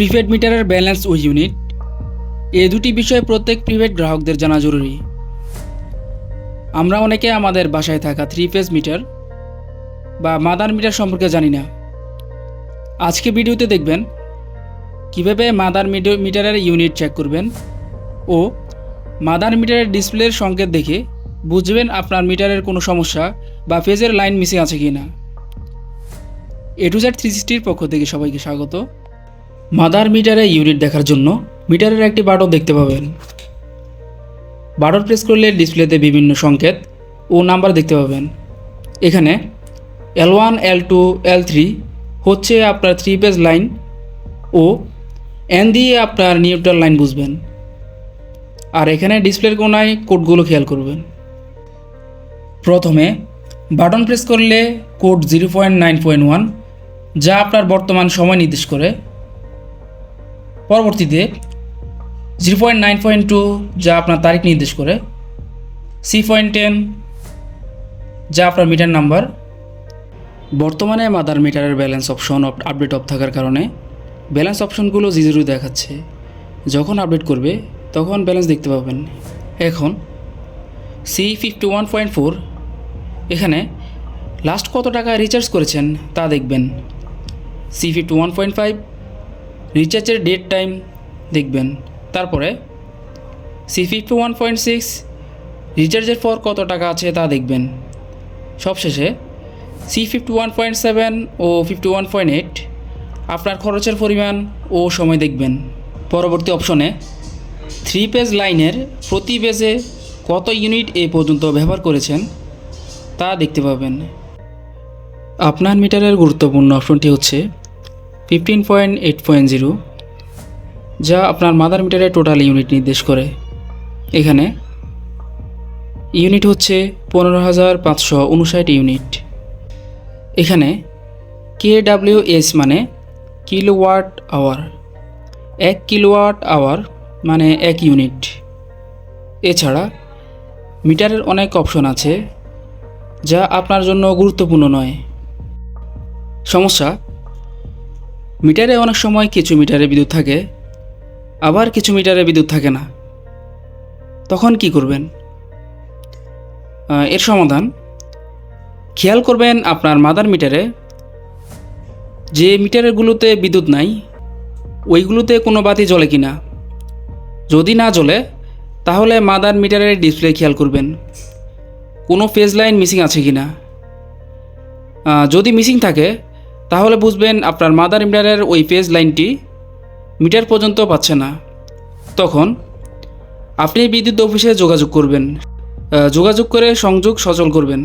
Prepaid মিটারের balance ও unit. এ দুটি বিষয় প্রত্যেক প্রিপেড গ্রাহকদের জানা জরুরি। আমরা অনেকে আমাদের বাসায় থাকা থ্রি ফেজ মিটার বা মাদার মিটার সম্পর্কে জানি না। আজকে ভিডিওতে দেখবেন কীভাবে মাদার মিটারের ইউনিট চেক করবেন ও মাদার মিটারের ডিসপ্লের সংকেত দেখে বুঝবেন আপনার মিটারের কোনো সমস্যা বা ফেজের লাইন মিসিং আছে কি না এ টু জেড থ্রি সিক্সটির পক্ষ থেকে সবাইকে স্বাগত। মাদার মিটারে ইউনিট দেখার জন্য মিটারের একটি বাটন দেখতে পাবেন। বাটন প্রেস করলে ডিসপ্লেতে বিভিন্ন সংকেত ও নাম্বার দেখতে পাবেন। এখানে L one L two L three হচ্ছে আপনার থ্রি পেজ লাইন ও এন দিয়ে আপনার নিউট্রাল লাইন বুঝবেন। আর এখানে ডিসপ্লের কোনায় কোডগুলো খেয়াল করবেন। প্রথমে বাটন প্রেস করলে code zero point nine point one যা আপনার বর্তমান সময় নির্দেশ করে পরবর্তীতে zero point nine point two যা আপনার তারিখ নির্দেশ করে সি পয়েন্ট টেন যা আপনার মিটার নাম্বার বর্তমানে মাদার মিটারের ব্যালেন্স অপশন আপডেট অফ থাকার কারণে ব্যালেন্স অপশনগুলো জিরো দেখাচ্ছে। যখন আপডেট করবে, তখন ব্যালেন্স দেখতে পাবেন। এখন C fifty one point four এখানে লাস্ট কত টাকা রিচার্জ করেছেন তা দেখবেন। C fifty one point five রিচার্জের ডেট টাইম দেখবেন। তারপরে C fifty one point six রিচার্জের পর কত টাকা আছে তা দেখবেন। সবশেষে C fifty one point seven ও ফিফটি ওয়ান পয়েন্ট এইট আপনার খরচের পরিমাণ ও সময় দেখবেন। পরবর্তী অপশনে থ্রি পেজ লাইনের প্রতি পেজে কত ইউনিট এ পর্যন্ত ব্যবহার করেছেন তা দেখতে পাবেন। আপনার মিটারের গুরুত্বপূর্ণ অপশনটি হচ্ছে fifteen point eight point zero যা আপনার মাদার মিটারের টোটাল ইউনিট নির্দেশ করে। এখানে ইউনিট হচ্ছে পনেরো হাজার পাঁচশো উনষাট ইউনিট এখানে কে ডাব্লিউ এস মানে কিলোওয়াট আওয়ার এক কিলোওয়াট আওয়ার মানে এক ইউনিট এছাড়া মিটারের অনেক অপশন আছে, যা আপনার জন্য গুরুত্বপূর্ণ নয়। সমস্যা মিটারে অনেক সময় কিছু মিটারে বিদ্যুৎ থাকে, আবার কিছু মিটারে বিদ্যুৎ থাকে না। তখন কি করবেন? এর সমাধান, খেয়াল করবেন আপনার মাদার মিটারে যে মিটারগুলোতে বিদ্যুৎ নাই, ওইগুলোতে কোনো বাতি জ্বলে কি না যদি না জ্বলে, তাহলে মাদার মিটারের ডিসপ্লে খেয়াল করবেন, কোনো ফেজ লাইন মিসিং আছে কি না যদি মিসিং থাকে তাহলে বুঝবেন আপনার মাদার মিটারের ওই ফেজ লাইনটি মিটার পর্যন্ত পাচ্ছে না। তখন আপনি বিদ্যুৎ অফিসে যোগাযোগ করবেন যোগাযোগ করে সংযোগ সচল করবেন।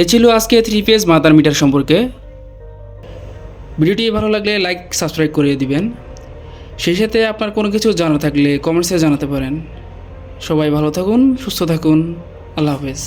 এ ছিল আজকে থ্রি পেজ মাদার মিটার সম্পর্কে। ভিডিওটি ভালো লাগলে লাইক সাবস্ক্রাইব করে দিবেন। সেই সাথে আপনার কোনো কিছু জানা থাকলে কমেন্টসে জানাতে পারেন। সবাই ভালো থাকুন, সুস্থ থাকুন। আল্লাহ হাফেজ।